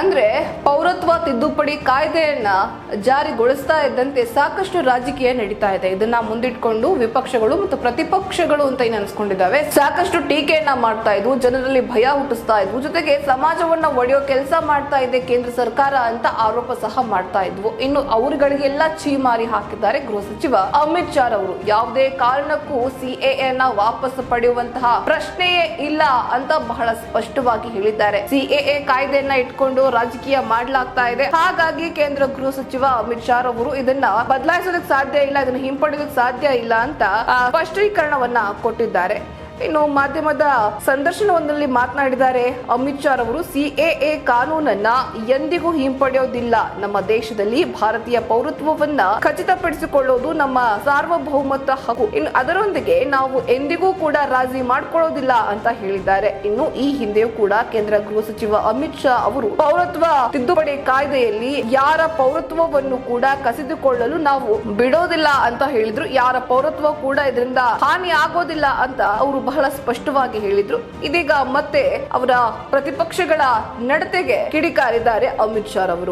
ಅಂದ್ರೆ ಪೌರತ್ವ ತಿದ್ದುಪಡಿ ಕಾಯ್ದೆಯನ್ನ ಜಾರಿಗೊಳಿಸ್ತಾ ಇದ್ದಂತೆ ಸಾಕಷ್ಟು ರಾಜಕೀಯ ನಡೀತಾ ಇದೆ. ಇದನ್ನ ಮುಂದಿಟ್ಕೊಂಡು ವಿಪಕ್ಷಗಳು ಮತ್ತು ಪ್ರತಿಪಕ್ಷಗಳು ಅಂತ ಏನ್ ಅನ್ಸ್ಕೊಂಡಿದ್ದಾವೆ. ಸಾಕಷ್ಟು ಟೀಕೆಯನ್ನ ಮಾಡ್ತಾ ಇದ್ವು, ಜನರಲ್ಲಿ ಭಯ ಹುಟ್ಟಿಸ್ತಾ ಇದ್ವು. ಜೊತೆಗೆ ಸಮಾಜವನ್ನ ಒಡೆಯೋ ಕೆಲಸ ಮಾಡ್ತಾ ಇದೆ ಕೇಂದ್ರ ಸರ್ಕಾರ ಅಂತ ಆರೋಪ ಸಹ ಮಾಡ್ತಾ ಇದ್ವು. ಇನ್ನು ಅವರುಗಳಿಗೆಲ್ಲ ಛೀಮಾರಿ ಹಾಕಿದ್ದಾರೆ ಗೃಹ ಸಚಿವ ಅಮಿತ್ ಶಾ ಅವರು ಯಾವುದೇ ಕಾರಣಕ್ಕೂ ಸಿಎಎ ನ ವಾಪಸ್ ಪಡೆಯುವಂತಹ ಪ್ರಶ್ನೆಯೇ ಇಲ್ಲ ಅಂತ ಬಹಳ ಸ್ಪಷ್ಟವಾಗಿ ಹೇಳಿದ್ದಾರೆ. ಸಿಎಎ ಕಾಯ್ದೆಯನ್ನ ಇಟ್ಕೊಂಡು ರಾಜಕೀಯ ಮಾಡ್ಲಾಗ್ತಾ ಇದೆ. ಹಾಗಾಗಿ ಕೇಂದ್ರ ಗೃಹ ಸಚಿವ ಅಮಿತ್ ಶಾ ಅವರು ಇದನ್ನ ಬದಲಾಯಿಸೋದಕ್ಕೆ ಸಾಧ್ಯ ಇಲ್ಲ, ಇದನ್ನ ಹಿಂಪಡೆಯೋದಕ್ಕೆ ಸಾಧ್ಯ ಇಲ್ಲ ಅಂತ ಸ್ಪಷ್ಟೀಕರಣವನ್ನ ಕೊಟ್ಟಿದ್ದಾರೆ. ಇನ್ನು ಮಾಧ್ಯಮದ ಸಂದರ್ಶನವೊಂದರಲ್ಲಿ ಮಾತನಾಡಿದ್ದಾರೆ. ಅಮಿತ್ ಶಾ ಅವರು ಸಿಎಎ ಕಾನೂನನ್ನ ಎಂದಿಗೂ ಹಿಂಪಡೆಯೋದಿಲ್ಲ. ನಮ್ಮ ದೇಶದಲ್ಲಿ ಭಾರತೀಯ ಪೌರತ್ವವನ್ನ ಖಚಿತಪಡಿಸಿಕೊಳ್ಳೋದು ನಮ್ಮ ಸಾರ್ವಭೌಮತ್ವ ಹಕ್ಕು. ಇನ್ನು ಅದರೊಂದಿಗೆ ನಾವು ಎಂದಿಗೂ ಕೂಡ ರಾಜಿ ಮಾಡಿಕೊಳ್ಳೋದಿಲ್ಲ ಅಂತ ಹೇಳಿದ್ದಾರೆ. ಇನ್ನು ಈ ಹಿಂದೆಯೂ ಕೂಡ ಕೇಂದ್ರ ಗೃಹ ಸಚಿವ ಅಮಿತ್ ಶಾ ಅವರು ಪೌರತ್ವ ತಿದ್ದುಪಡಿ ಕಾಯ್ದೆಯಲ್ಲಿ ಯಾರ ಪೌರತ್ವವನ್ನು ಕೂಡ ಕಸಿದುಕೊಳ್ಳಲು ನಾವು ಬಿಡೋದಿಲ್ಲ ಅಂತ ಹೇಳಿದ್ರು. ಯಾರ ಪೌರತ್ವ ಕೂಡ ಇದರಿಂದ ಹಾನಿ ಆಗೋದಿಲ್ಲ ಅಂತ ಅವರು ಬಹಳ ಸ್ಪಷ್ಟವಾಗಿ ಹೇಳಿದ್ರು. ಇದೀಗ ಮತ್ತೆ ಅವರ ಪ್ರತಿಪಕ್ಷಗಳ ನಡತೆಗೆ ಕಿಡಿಕಾರಿದ್ದಾರೆ ಅಮಿತ್ ಶಾ ಅವರು